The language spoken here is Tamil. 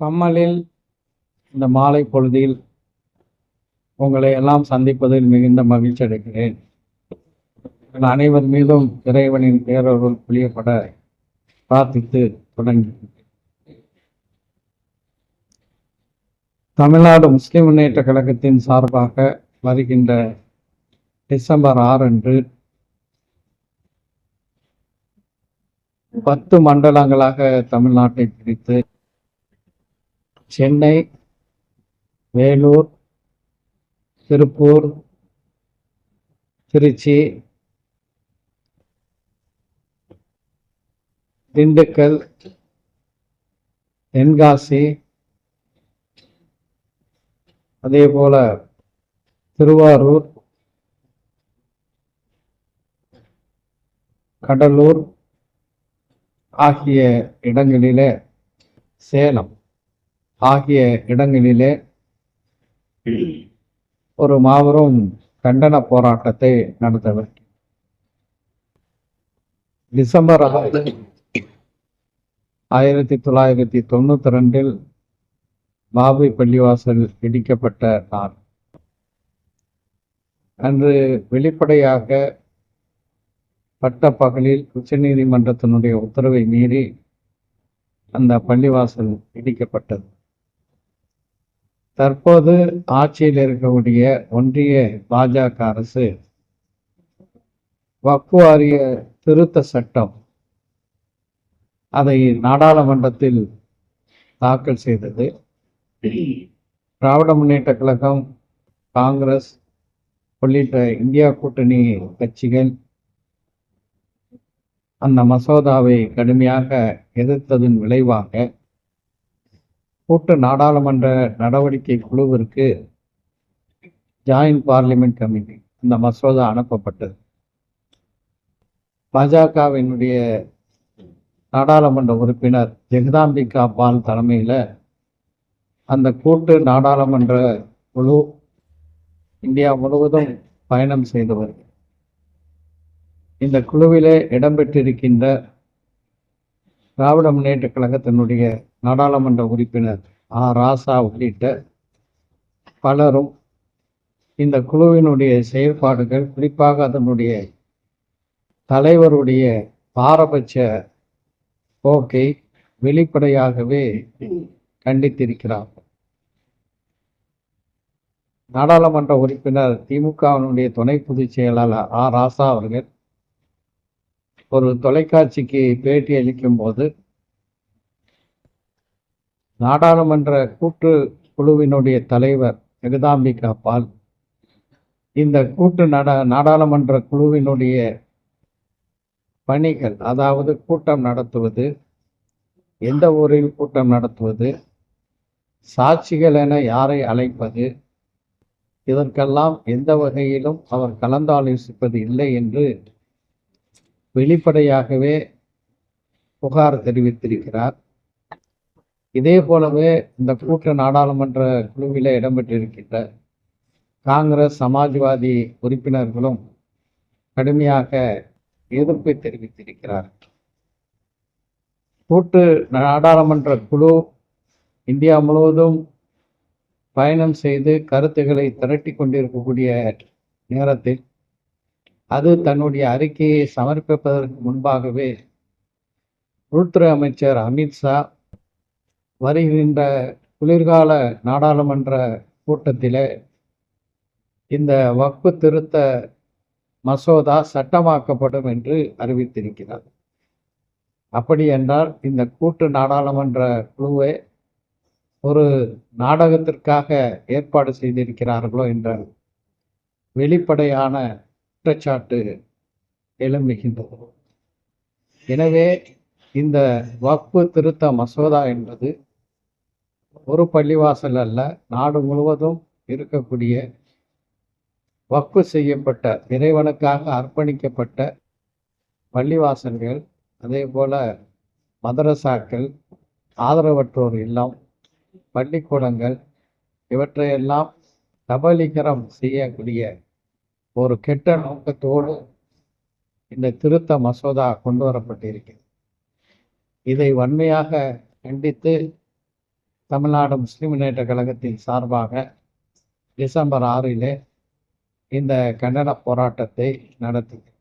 பம்மலில் இந்த மாலை பொழுதில் உங்களை எல்லாம் சந்திப்பதில் மிகுந்த மகிழ்ச்சி அடைகிறேன். அனைவர் மீதும் இறைவனின் பேரருள் புளியப்பட பிரார்த்தித்து தொடங்கி தமிழ்நாடு முஸ்லிம் முன்னேற்ற கழகத்தின் சார்பாக வருகின்ற டிசம்பர் ஆறு அன்று பத்து மண்டலங்களாக தமிழ்நாட்டை பிரித்து சென்னை வேலூர் திருப்பூர் திருச்சி திண்டுக்கல் தென்காசி அதே போல திருவாரூர் கடலூர் ஆகிய இடங்களிலே சேலம். ஆகிய இடங்களிலே ஒரு மாபெரும் கண்டன போராட்டத்தை நடத்தவர். டிசம்பர் ஆயிரத்தி தொள்ளாயிரத்தி தொண்ணூத்தி ரெண்டில் பாபை பள்ளிவாசல் இடிக்கப்பட்ட நாள். அன்று வெளிப்படையாக பட்ட பகலில் உச்சநீதிமன்றத்தினுடைய உத்தரவை மீறி அந்த பள்ளிவாசல் இடிக்கப்பட்டது. தற்போது ஆட்சியில் இருக்கக்கூடிய ஒன்றிய பாஜக அரசு வக்கு வாரிய திருத்த சட்டம் அதை நாடாளுமன்றத்தில் தாக்கல் செய்தது. திராவிட முன்னேற்ற கழகம் காங்கிரஸ் உள்ளிட்ட இந்தியா கூட்டணி கட்சிகள் அந்த மசோதாவை கடுமையாக எதிர்த்ததன் விளைவாக கூட்டு நாடாளுமன்ற நடவடிக்கை குழுவிற்கு ஜாயின்ட் பார்லிமெண்ட் கமிட்டி அந்த மசோதா அனுப்பப்பட்டது. பாஜகவினுடைய நாடாளுமன்ற உறுப்பினர் ஜெகதாம்பிகா பால் தலைமையில் அந்த கூட்டு நாடாளுமன்ற குழு இந்தியா முழுவதும் பயணம் செய்து வருகிறது. இந்த குழுவிலே இடம்பெற்றிருக்கின்ற திராவிட முன்னேற்ற கழகத்தினுடைய நாடாளுமன்ற உறுப்பினர் ஆ. ராசா உள்ளிட்ட பலரும் இந்த குழுவினுடைய செயல்பாடுகள் குறிப்பாக அதனுடைய தலைவருடைய பாரபட்ச போக்கை வெளிப்படையாகவே கண்டித்திருக்கிறார். நாடாளுமன்ற உறுப்பினர் திமுகவினுடைய துணை பொதுச் செயலாளர் ஆ. ராசா அவர்கள் ஒரு தொலைக்காட்சிக்கு பேட்டி அளிக்கும் போது நாடாளுமன்ற கூட்டு குழுவினுடைய தலைவர் ஜெகதாம்பிகா பால் இந்த கூட்டு நட நாடாளுமன்ற குழுவினுடைய பணிகள் அதாவது கூட்டம் நடத்துவது எந்த ஊரில் கூட்டம் நடத்துவது சாட்சிகள் என யாரை அழைப்பது இதற்கெல்லாம் எந்த வகையிலும் அவர் கலந்தாலோசிப்பது இல்லை என்று வெளிப்படையாகவே புகார் தெரிவித்திருக்கிறார். இதே போலவே இந்த கூட்ட நாடாளுமன்ற குழுவில் இடம்பெற்றிருக்கின்ற காங்கிரஸ் சமாஜ்வாதி உறுப்பினர்களும் கடுமையாக எதிர்ப்பை தெரிவித்திருக்கிறார். கூட்டு நாடாளுமன்ற குழு இந்தியா முழுவதும் பயணம் செய்து கருத்துக்களை திரட்டி கொண்டிருக்கக்கூடிய நேரத்தில் அது தன்னுடைய அறிக்கையை சமர்ப்பிப்பதற்கு முன்பாகவே உள்துறை அமைச்சர் அமித்ஷா வருகின்ற குளிர்கால நாடாளுமன்ற கூட்டத்தில் இந்த வக்பு திருத்த மசோதா சட்டமாக்கப்படும் என்று அறிவித்திருக்கிறார். அப்படி என்றால் இந்த கூட்டு நாடாளுமன்ற குழுவை ஒரு நாடகத்திற்காக ஏற்பாடு செய்திருக்கிறார்களோ என்ற வெளிப்படையான குற்றச்சாட்டு எழும்புகின்றது. எனவே இந்த வக்பு திருத்த மசோதா என்பது ஒரு பள்ளிவாசல் அல்ல நாடு முழுவதும் இருக்கக்கூடிய வக்பு செய்யப்பட்ட இறைவனுக்காக அர்ப்பணிக்கப்பட்ட பள்ளிவாசல்கள் அதே போல் மதரசாக்கள் ஆதரவற்றோர் இல்லம் பள்ளிக்கூடங்கள் இவற்றையெல்லாம் சபலீகரம் செய்யக்கூடிய ஒரு கெட்ட நோக்கத்தோடு இந்த திருத்த மசோதா கொண்டு வரப்பட்டிருக்கிறது. இதை வன்மையாக கண்டித்து தமிழ்நாடு முஸ்லிம் முன்னேற்ற கழகத்தின் சார்பாக டிசம்பர் ஆறிலே இந்த கண்டன போராட்டத்தை நடத்துகிறேன்